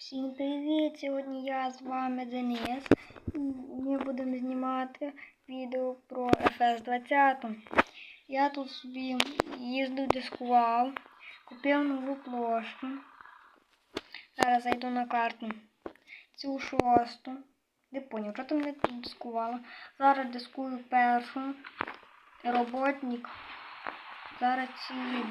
Всім привіт! Сьогодні я з вами Денис. Ми будемо знімати відео про FS 20. Я тут собі їздив, дискував, купив нову плошку. Зараз зайду на карту. Цю шосту. Не поняв, що там не тут дискувала. Зараз дискую першу. Роботник. Зараз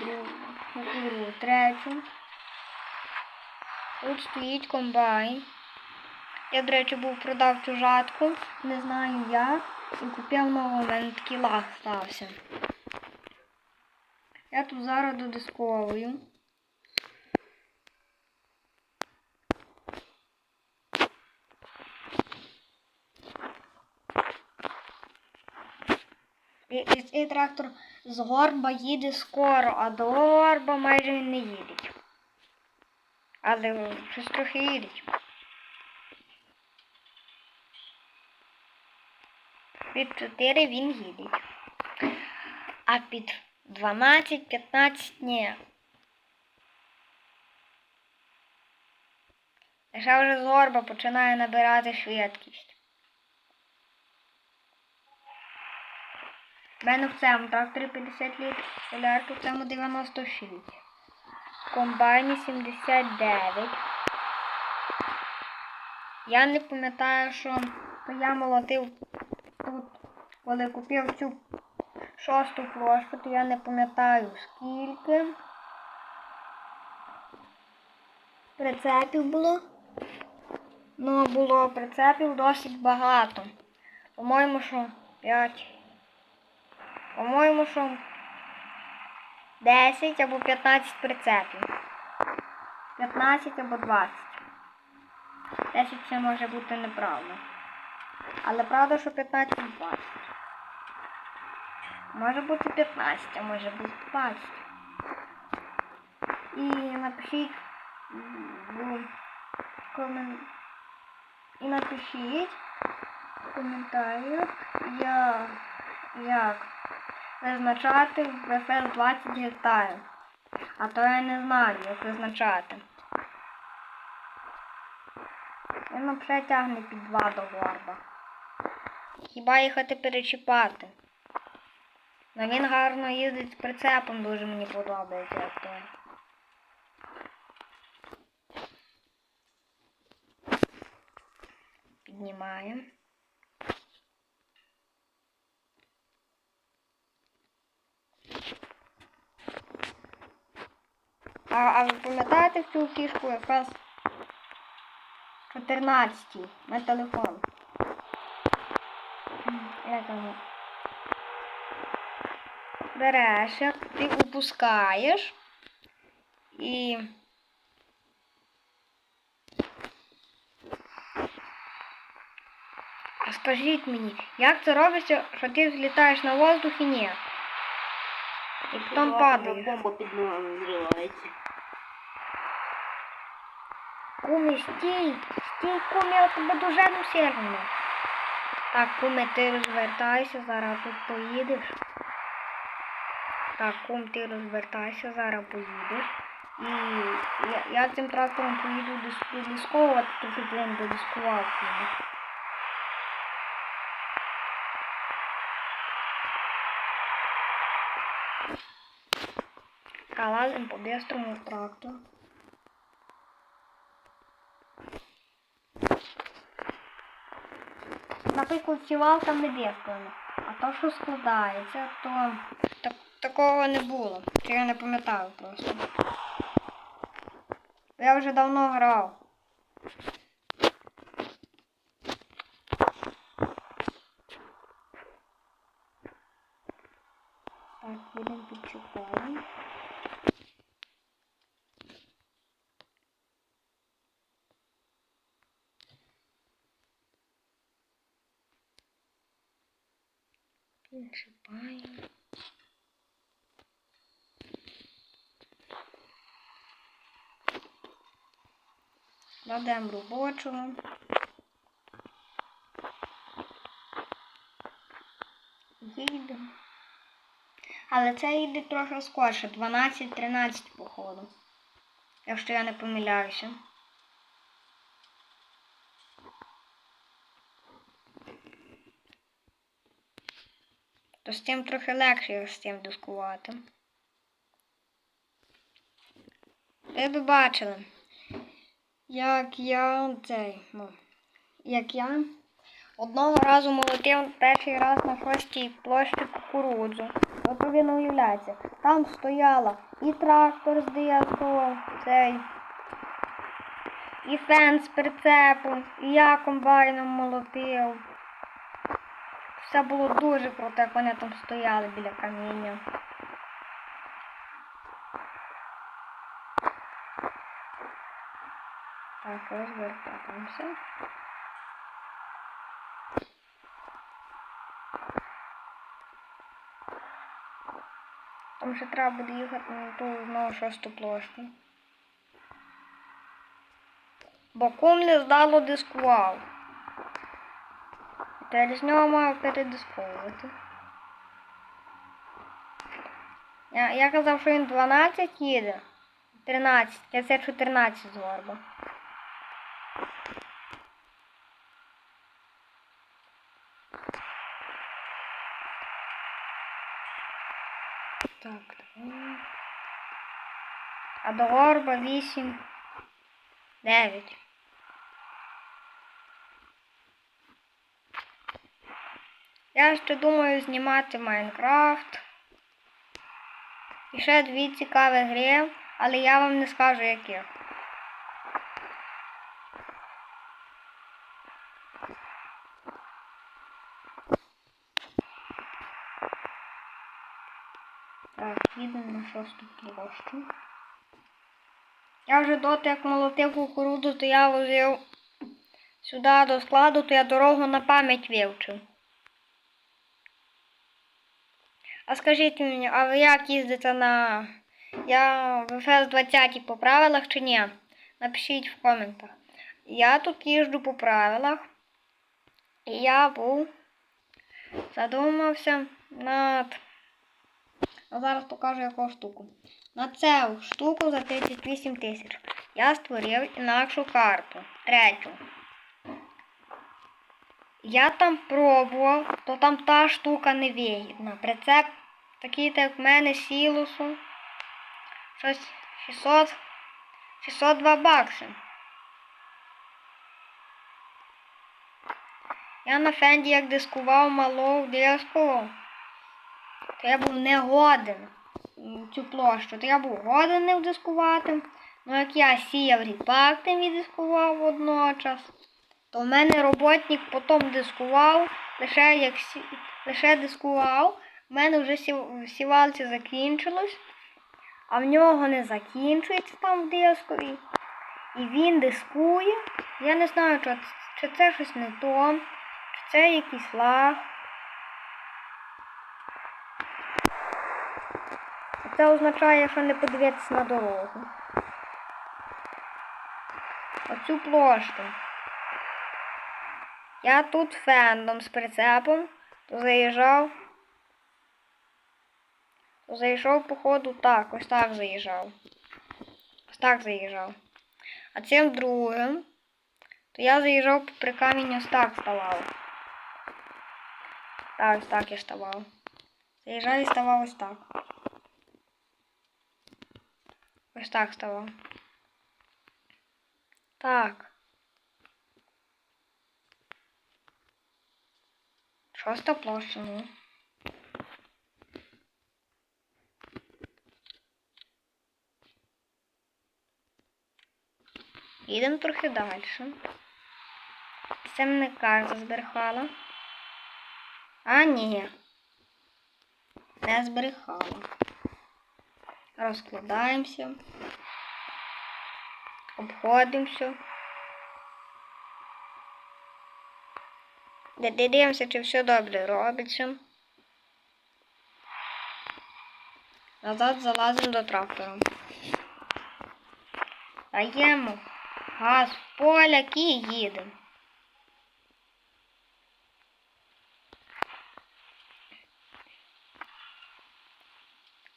другу. другу, третю. Тут стоїть комбайн. Я, до речі, був продав чужатку, не знаю як. І купив нову, у мене такий лаг стався. Я тут зараз додисковую. І, і цей трактор з горба їде скоро, а до горба майже не їде. Але щось трохи їдеть. Під 4 він їде. А під 12-15 ні. Ще вже зорба починає набирати швидкість. У мене в цьому тракторі 50 літрів, солярки в цьому 96 комбайні 79. Я не пам'ятаю, що я молотив тут, коли купив цю шосту плошку, то я не пам'ятаю скільки. Прицепів було. Ну, було прицепів досить багато. По-моєму, що 5. По-моєму, що 10 або 15 прицепів. 15 або 20. 10 це може бути неправда. Але правда, що 15 і 20. Може бути 15, а може бути 20. І напишіть в комен... І напишіть в коментарях, як, як визначати в FS 20 гектарів. А то я не знаю, як визначати. Він взагалі тягне під два до горба. Хіба їхати перечіпати? Но він гарно їздить з прицепом, дуже мені подобається як то. Піднімаємо. А, а ви пам'ятаєте цю фішку якраз 14 на телефон? Як? Береш, ти упускаєш і А скажіть мені, як це робиться, що ти злітаєш на воздух і ні? І потім падаєш. Бомба під ногами взривається. Куми, стій! Стій, куми, я тебе дожену сильно. Так, куми, ти розвертайся, зараз тут поїдеш. Так, кум, ти розвертайся, зараз поїдеш. І я, я цим трактором поїду дис- дисковувати, тому що блин додискував куми. Лазим по быстрому трактору. Наприклад, не дискана. А то, що складається, то так, такого не було. Чи я не пам'ятаю просто. Я вже давно грав. Дадемо робочого. Їдемо. Але це йде трохи скорше. 12-13, походу. Якщо я не помиляюся. То з тим трохи легше його з тим дискувати. Ви б бачили як я цей, ну, як я одного разу молотив перший раз на шостій площі кукурудзу. От ви не уявляєте, там стояла і трактор з диском, цей, і фен з прицепом, і я комбайном молотив. Все було дуже круто, як вони там стояли біля каміння. Так, розвертаємося. Тому що треба буде їхати на ту знову шосту площу. Бо не здало дискував. Тепер з нього маю передисковувати. Я, я казав, що він 12 їде. 13. Я це 14 з. Так, давай. А до горба 8. 9. Я ще думаю знімати Майнкрафт. І ще дві цікаві гри, але я вам не скажу яких. Так, їдемо на шосту площу. Я вже доти, як молотив кукурудзу, то я возив сюди до складу, то я дорогу на пам'ять вивчив. А скажіть мені, а ви як їздите на. Я в ФС 20 по правилах чи ні? Напишіть в коментах. Я тут їжджу по правилах. І я був задумався над. А зараз покажу яку штуку. На цю штуку за 38 тисяч я створив інакшу карту. Третю. Я там пробував, то там та штука невигідна. Прицеп такий, так як в мене сілусу. Щось 600, 602 бакси. Я на фенді як дискував малу диску, то я був не годен цю площу, то я був годен не вдискувати. Ну як я сіяв ріпак тим і дискував водночас то в мене роботник потім дискував, лише як сі... лише дискував, в мене вже сів... сівалці закінчилось, а в нього не закінчується там в дискові. І він дискує. Я не знаю, чи це щось не то, чи це якийсь лаг. Це означає, що не подивитися на дорогу. Оцю площу. Я тут фендом з прицепом, заїжджав. Заїжджав, походу, так, ось так заїжджав. Ось так заїжджав. А цим другим, то я заїжджав при камінь ось так ставав. Так, ось так я ставав. Заїжджав і ставав ось так. Ось так ставав. Так. Шоста площа, ну. Їдемо трохи далі. Це мене карта зберегала. А, ні. Не зберегала. Розкладаємося. Обходимося. Дивимося, чи все добре робиться. Назад залазимо до трактора. Даємо газ в поляк і їдемо.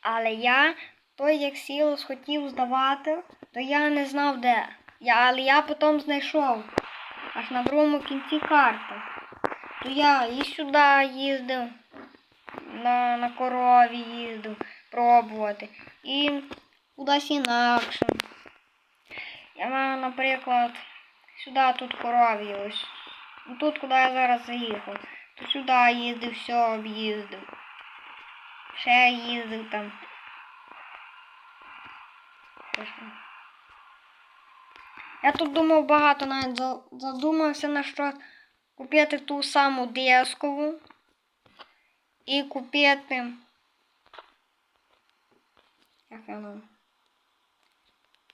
Але я, той як сілос хотів здавати, то я не знав де. Я, але я потім знайшов. Аж на другому кінці карти. То я і сюди їздив, на, на корові їздив пробувати. І кудись інакше. Я маю, наприклад, сюди тут корові ось. Тут, куди я зараз заїхав. То сюди їздив, все об'їздив. Ще їздив там. Що? Я тут думав багато навіть задумався на що купити ту саму дискову і купити. Як воно?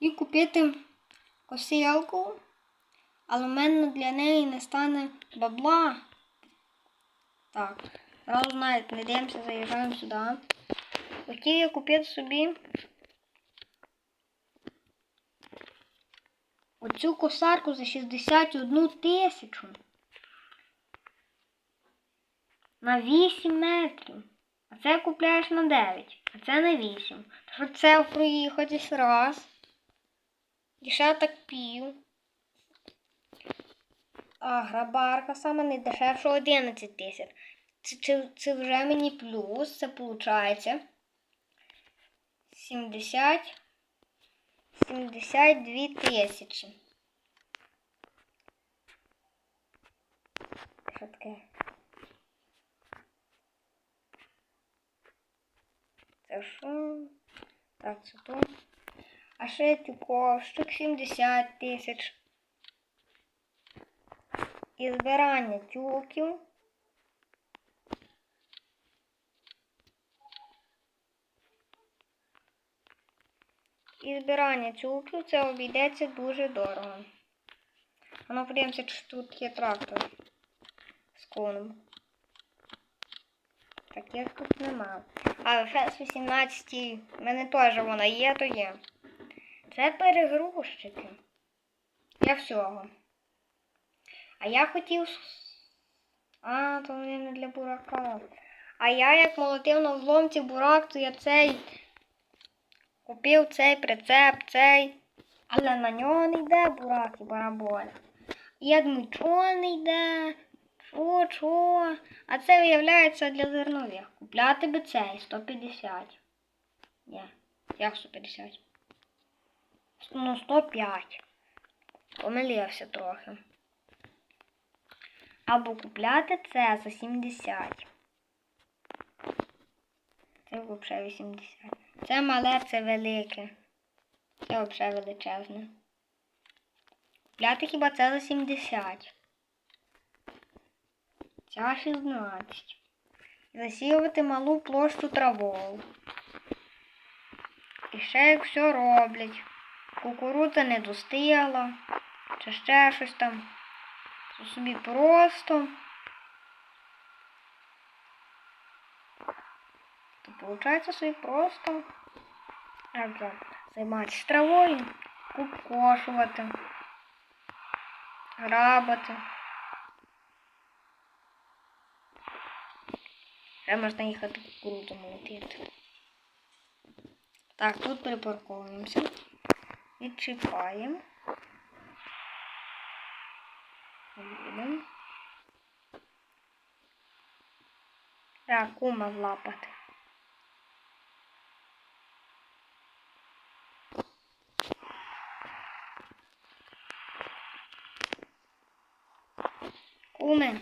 І купити косілку, але в мене для неї не стане бабла. Так, зразу навіть не йдемося, заїжджаємо сюди. Хотів я купити собі оцю косарку за 61 тисячу. На 8 метрів. А це купляєш на 9, а це на 8. Тож це проїхатись раз. Так пів. А грабарка саме найдешевша 11 тисяч. Це, це, це вже мені плюс, це виходить 70 72 тисячі. Що таке? Це що? Так, це то. А ще тюковщик 70 тисяч. І збирання тюків. Збирання тюків це обійдеться дуже дорого. А ну подивимося, чи тут є трактор з коном. Таких тут нема. А фс 18 в мене теж вона є, то є. Це перегрузчики. Для всього. А я хотів. А, то вони не для бурака. А я як молотив на вломці бурак, то я цей купив цей прицеп, цей. Але на нього не йде бурак і бараболя. І я думаю, не йде? Чого, чого? А це виявляється для зернових. Купляти би цей 150. Ні, як 150? Ну, 105. Помилився трохи. Або купляти це за 70. Це взагалі 80. Це мале, це велике. Це взагалі величезне. Купляти хіба це за 70. Ця 16. Засіювати малу площу травою. І ще як все роблять. Кукурудза не достигла, чи ще щось там. Це собі просто. То виходить собі просто як займатися травою, кукошувати, грабати. Ще можна їхати кукурудзу молотити. Так, тут припарковуємося. Відчіпаємо. Їдемо. Так, кума злапати. Куме,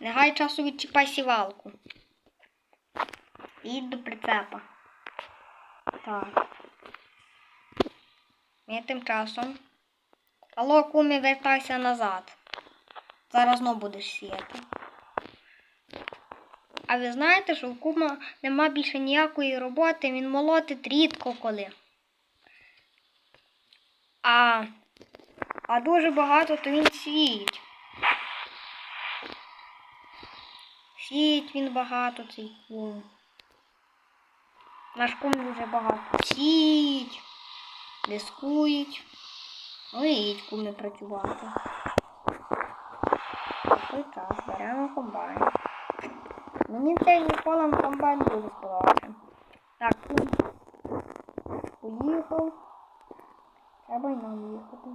не гай часу відчіпай сівалку. Їдь до прицепа. Так. Я тим часом. Алло, кумі, вертайся назад. Зараз знову будеш сіяти. А ви знаєте, що в кума нема більше ніякої роботи, він молотить рідко коли. А, а дуже багато то він сіють. Сіють він багато цей кум. Наш кум дуже багато сіють, дискують. Ну і їдь куми працювати. Той час беремо комбайн. Мені цей ніколи комбайн дуже сподобався. Так, поїхав. Треба й нам їхати.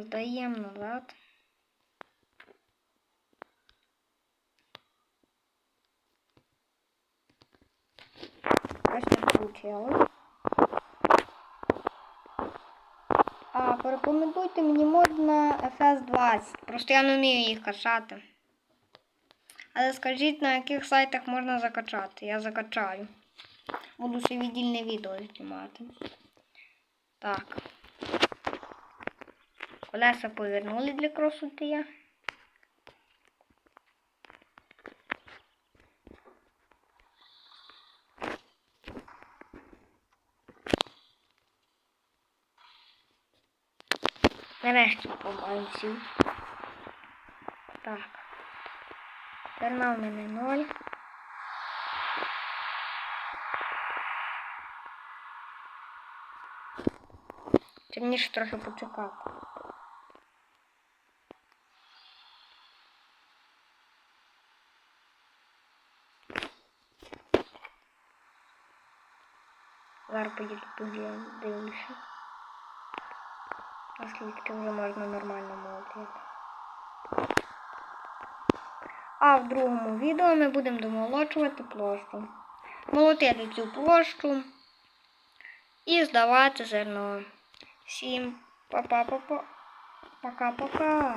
Здаємо назад. Ось так вийшло. А, порекомендуйте мені мод на FS20. Просто я не вмію їх качати. Але скажіть, на яких сайтах можна закачати. Я закачаю. Буду ще віддільне відео знімати. Так. Колеса повернули для красоти. Нарешті побачив. Так. Термал у мене ноль. Темніше трохи почекати. Зараз поїду подивлюся. Наскільки вже можна нормально молотити. А в другому відео ми будемо домолочувати площу. Молотити цю площу і здавати зерно. Всім па-па-па-па. Пока-пока.